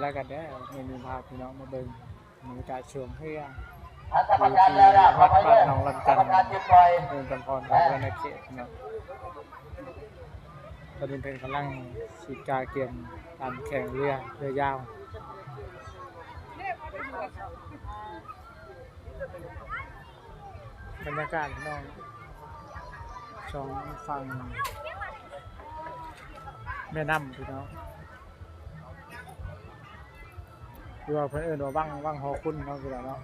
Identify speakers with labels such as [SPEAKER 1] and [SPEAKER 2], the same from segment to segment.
[SPEAKER 1] กก็แล้วกันได้อไม่มีพาพี่น้องมาเบิ่งบรรยากาศช่วงเพื่อ
[SPEAKER 2] กรรมการแล้วนะขอไปด้วย
[SPEAKER 1] น้องลำจันทร์
[SPEAKER 2] กรรมการหยุดปล่อย
[SPEAKER 1] เดินจำพรของในเขตพี่น้องตอนนี้เป็นกำลังสีกาเกมตามแข่งเรือเรือยาวบรรยากาศพี่น้องสองฝั่งแม่น้ำพี่น้อง คือว่าเพื่อนเอิญว่าว่างว่างหอคุณเนาะคือเนาะ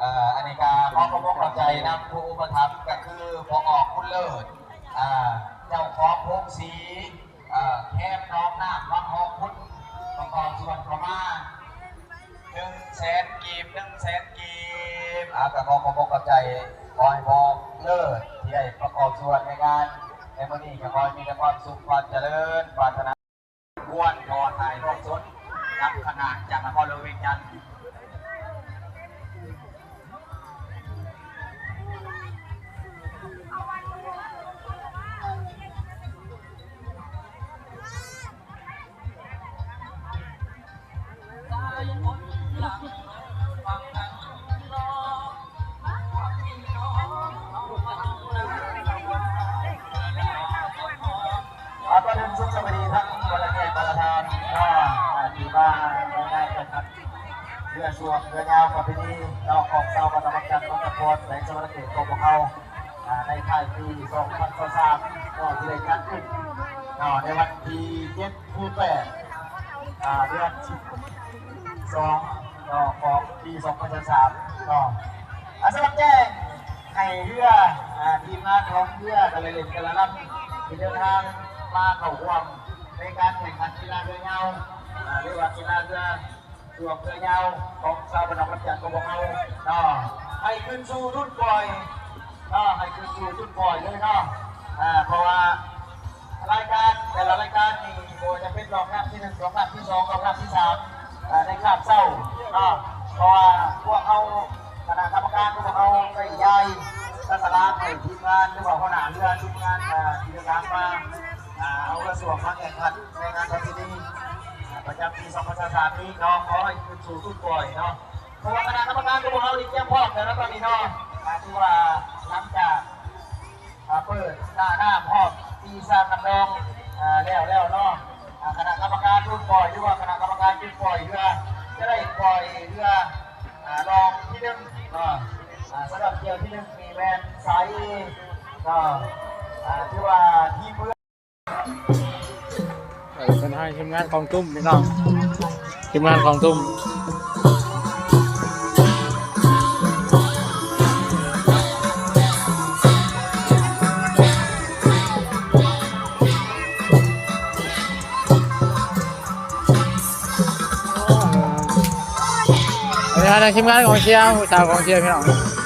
[SPEAKER 2] อ่ออันนี้ก็ขอขอบคุณขอบใจนำผู้อุปถัมภ์ก็คือพอออกคุณเลิศอ่าเจ้าของพงศรีอ่อแคบน้องน้ำวังหอคุณประกอบส่วนประมาณหนึ่งแสนกีบหนึ่งแสนกีบอ่าก็ขอขอบคุณขอบใจขอให้พอเลิศที่ได้ประกอบส่วนในงานในวันนี้ก็ขอให้มีแต่ความสุขความ สวมเรือยาวกับพิธีนอกของเจ้าปฐมจันทร์รัตพลแสงสวัสดิ์เกตกของเขาในค่ายปี2023ก็ที่ได้จัดขึ้นในวันที่7ผู้แปดอ่าเดือน12ก็ของปี2023ก็อาสำหรับแจ้งให้เรือทีมงานของเรือกันเลยเล่นกันละลำที่เดินทางมาเข้าร่วมในการแข่งขันกีฬาเรือยาวอ่าเรียกว่ากีฬาเรือ รวมเรือยาวของชาวบ้านรับจันทร์ของเราเนาะให้ขึ้นสู่รุ่นปล่อยเนาะให้ขึ้นสู่รุ่นปล่อยเลยเนาะอ่าเพราะว่ารายการแต่ละรายการนี่โดยจะเป็นรองรับที่หนึ่งรองรับที่สองรองรับที่สามในคาบเศร้าเนาะเพราะว่าพวกเขาคณะกรรมการพวกเขาไปใหญ่ทัศนาให้ทีมงานหรือว่าหน้าเรือทีมงานที่เดินทางมาเอากระทรวงมาแข่งขันในงานประเพณีอ่ ประจำปี2023นี้เนาะขอให้คืนสู่ทุกป่อยเนาะเพราะว่าคณะกรรมการของเราอีกเยี่ยมพร้อมแล้วตอนนี้เนาะอ่าที่ว่าหลังจากเปิดหน้าหน้าพร้อมปีสร้างกำนองแล้วแล้วเนาะคณะกรรมการรุ่นปล่อยหรือว่าคณะกรรมการจุดปล่อยเรือจะได้ปล่อยเรืออ่ารองที่หนึ่งเนาะสำหรับเที่ยวที่หนึ่งมีแมนไซส์ก็ที่ว่าที
[SPEAKER 1] ให้ทีมงานของตุ้มพี่น้องทีมงานของตุ้มอันนี้เป็นทีมงานของเชียร์ผู้สาวของเชียร์พี่น้อง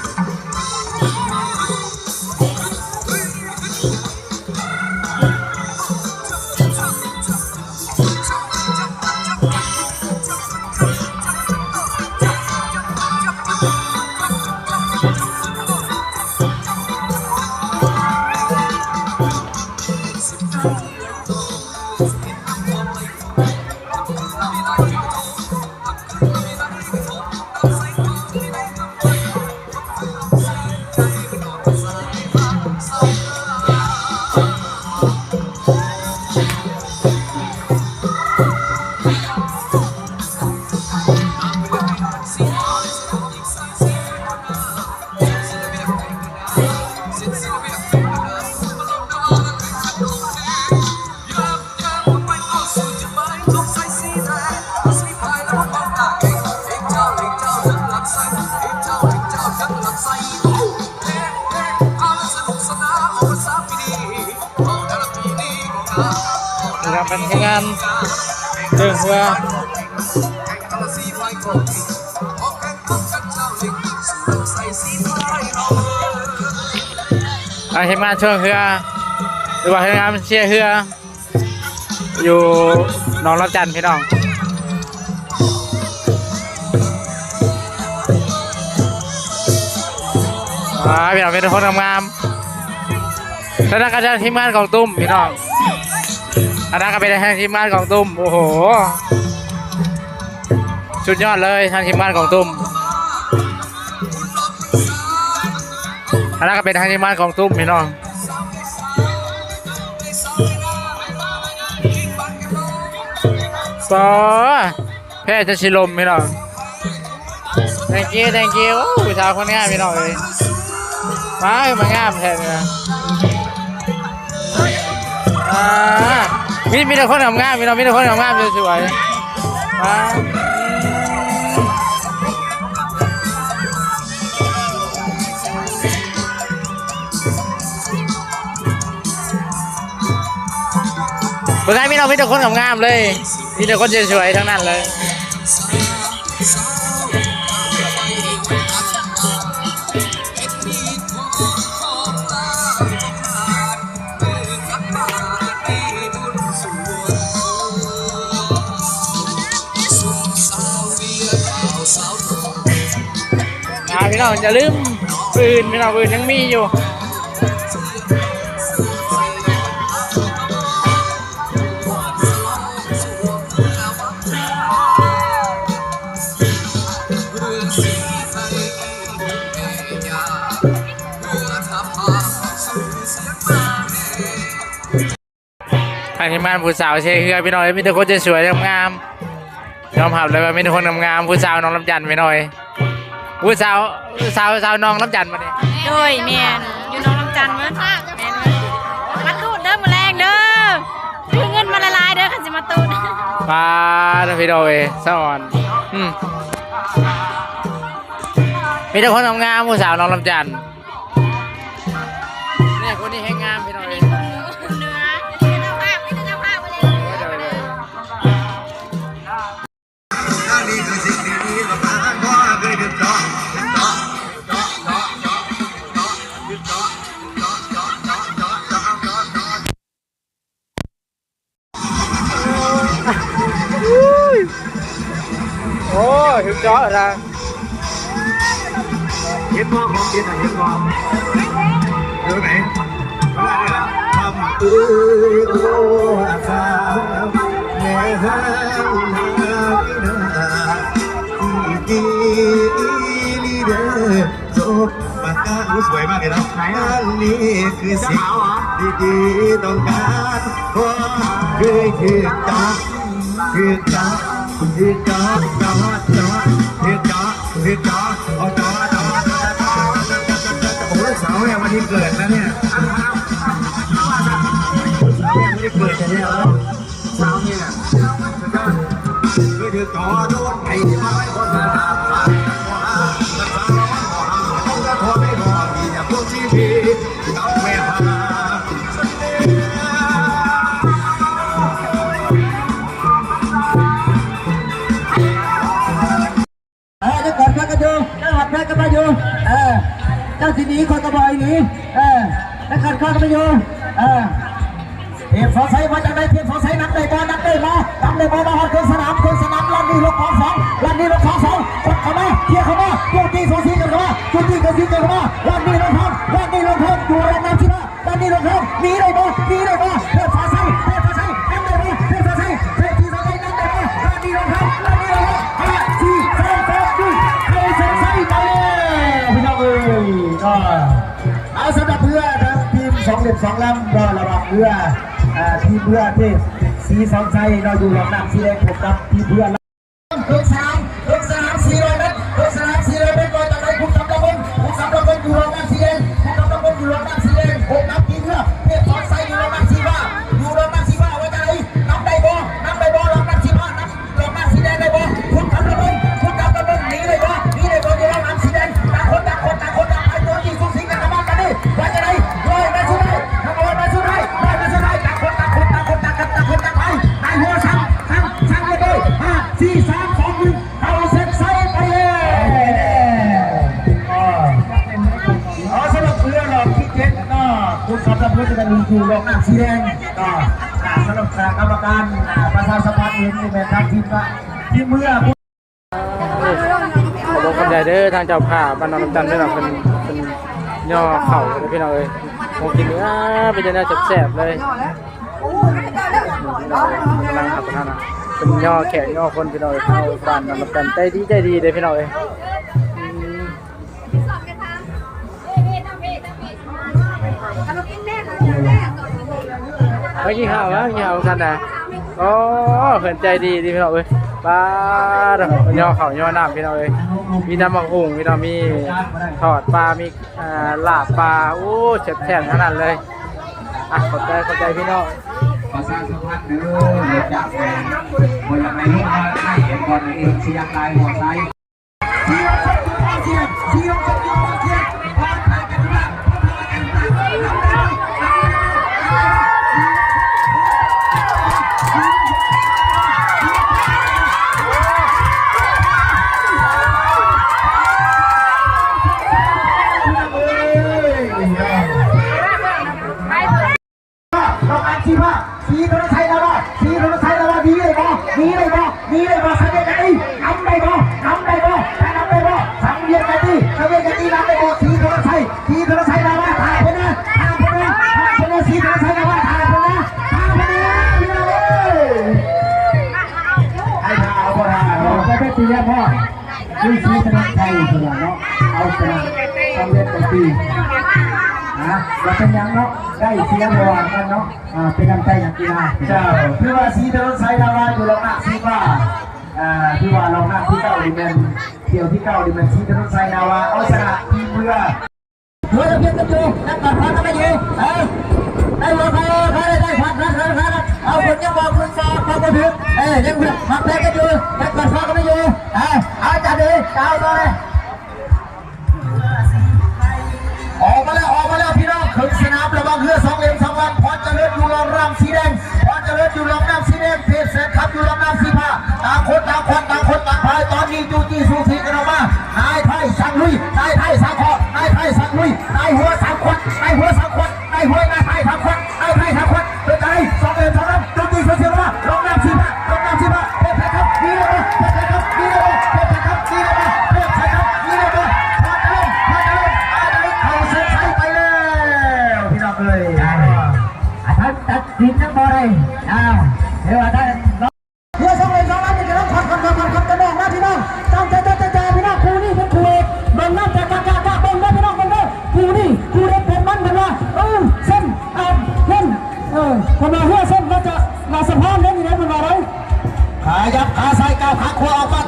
[SPEAKER 1] านเรืออ่าทีมงานช่วยเรือหรือว่าทีมงานเชียร์เรืออยู่หนองรับจันพี่น้องไปพี่น้องเป็นคนงามๆแล้วนั่นก็จะทีมงานของตุ้มพี่น้อง อันนั้นก็เป็นทางทีมงานของตุ้ม โอ้โห สุดยอดเลยทางทีมงานของตุ้มอันนั้นก็เป็นทางทีมงานของตุ้มพี่น้องปอแพ้จะชิลมพี่น้อง thank you thank you ผู้ชายคนงามพี่น้องเลยมาเอ้ยมางามแท้เลยนะอ่า มีมีแต่คนงามงามพี่น้องมีแต่คนงามงามสวยๆมาเมื่อไงพี่น้องมีแต่คนงามงามๆเลย มีแต่คนสวยๆทั้งนั้นเลย น้องอย่าลืมปืนพี่น้องปืนยังมีอยู่ทางทีมงานผู้สาวเชียร์คือพี่น้องมีแต่คนจะสวยงามยอมรับเลยว่ามีแต่คนงามๆผู้สาวน้องลำจันพี่น้อย ผู้สาวสาวสาวน้องลำจันทร์มาดิ
[SPEAKER 3] โดยแมนอยู่น้องน้ำจันทร์มั้งแมนมาตูดเด้อมาแรงเด้อคือเงินมาละลายเด้อขันจะมาตูด
[SPEAKER 1] ปลาดพี่น้อยสอนอืมมีแต่คนงามๆผู้สาวน้องลำจันทร์
[SPEAKER 4] สวยมากเลยนะนี่คือสิ่งดีๆต้องการเพราะเคือจับคือจับคือจัาจับจับคือจับคือจัาเอาจับจับจับจับโอ้ลูกสาวเนี่ยวันนี้เกิดนาเนี่ย จะเกิดแต่เนี่สาวเนี่ยคือเธอก่อโดนไอ้ที่มาไว้คนมาะข้ขอที่จมา
[SPEAKER 2] เจะกพระกันอจบมาอยู่เออเจ้าสินี้คนกระบอยนี้เออจะขัดข้อก็นมาอยเออ เทียบสอไซมาจากไหนเทียบสอไซนับได้บอลนับได้มานับได้บอลมาหอดเครื่องสนามเครื่องสนามลันนี่ลงของสองลันนี่ลงของสองกดเข้ามาเทียบเข้ามาโจมตีสอซีกันเข้ามาโจมตีกันซีกันเข้ามาลันนี่ลงทองลันนี่ลงทองอยู่รองน้ำชิมาลันนี่ลงทองหนีได้บอลหนีได้บอลเทียบสอไซเทียบสอไซนับได้บอลเทียบสอไซเทียบที่สอไซนับได้บอลลันนี่ลงทองลันนี่ลงทองห้าสี่สามสองหนึ่งใครสงสัยไปเลยพี่น้องเอ้ยก็เอาสำหรับเรือนทีมสองเหลี่ยมสองลำก็ระวังเรืออ่า ทีมเพื่อที่สีสองชัยเราอยู่หลังน้ำสีแดงผมกับทีมเรือเครื่องสนา คุณสำหรับเรือจะเป็นอยู่ลงน้ำสีแดงก็สำหรับคณะกรรมการประชาสัมพันธ์เห็นในแบบทางทีมว่าทีมเมื่อ
[SPEAKER 1] ขอบคุณใหญ่เด้อทางเจ้าภาบ้านน้องจันทร์ด้วยนะเป็นเป็นย่อเข่าเลยพี่น้องเอ้ยมกินเนื้อเป็นจะน่าแซ่บๆเลยกำลังขับกันนะเป็นย่อแขนย่อคนพี่น้องเอ้ยเอาบ้านนอนรับกันใจดีใจดีเลยพี่น้องเอ้ย ไปกินข้าววะกินข้าวกันนะโอ้เพิ่นใจดีดีพี่น้องเอ้ยปลาดอกย่อเข่าย่อน้ำพี่น้องเอ้ยมีน้ำมักอุ่งพี่น้องมีทอดปลา มีอ่าลาบปลาโอ้เจ็บแซ่บขนาดเลยอะขอบใจขอบใจพี่น้อง
[SPEAKER 2] ภาษาสัมพันธ์เด้อเดี๋ยวจากแม่คนยังไงลูกมาให้เห็นก่อนเองเสียงลายหัวใจ เราอันที่ว่าสีโทรศัพท์เราว่าสีโทรศัพท์เราว่าดีเลยบ่ดีเลยบ่ดีเลยบ่สังเกตกันดินำได้บ่น้ำได้บ่ถ้าน้ำได้บ่สังเกตกันดิสังเกตกันดิน้ำได้บ่สีโทรศัพท์สีโทรศัพท์เราว่าถ่ายไปนะถ่ายไปนะถ่ายไปนะสีโทรศัพท์เราว่าถ่ายไปนะถ่ายไปนะพี่น้องเอ้ยให้ถ่ายเอาบ่ถ่ายเอาจะไปตีแล้วพ่อคือสีธนาคารเสนอเนาะเอาชนะสำเร็จไปตี นะเราเป็นยังเนาะได้เสียงระหว่างกันเนาะอ่าเป็นกำลังใจอย่างกีฬาเจ้าพี่ว่าสีถนนสายดาราอยู่ลองหน้าสีว่าอ่าพี่ว่าลองหน้าที่เก้าดิเมนเที่ยวที่เก้าดิเมนสีถนนสายดาวาเอาชนะทีมเรือเรือจะเพียงกันอยู่นักการพันกันไม่อยู่เอ้ยได้หัวใครใครได้พันพันพันพันเอาคนยังบอกคุณสอบมาก็ถึงเอ้ยยังเพื่อนมาแพ้กันอยู่นักการพันกันไม่อยู่เอ้ยเอาจัดเลยเอาเลย อยู่ลำสีแดงพรเจริญอยู่ลำน้ำสีแดงเพชรเสร็จครับอยู่ลำน้ำสีผ้าต่างคนต่างคนต่างคนต่างพายตอนนี้จูจีสูสีกันออกมานายไทยสั่งลุยนายไทยสั่งคอนายไทยสั่งลุยนายหัวสั่งควันนายหัวสั่งควันนายหัว นายไทยสั่งควันนายไทยสั่งควันเป็นไงสองเหลี่ยมสองลำจูจีสูสีกันมา
[SPEAKER 5] ม้า เออคนมาเพื่อเส้นมาจะมาสะพานเล่นอยู่ไหนเป็นมาไร
[SPEAKER 2] ขายับขาซ้ายก้าวขาขวาออกมา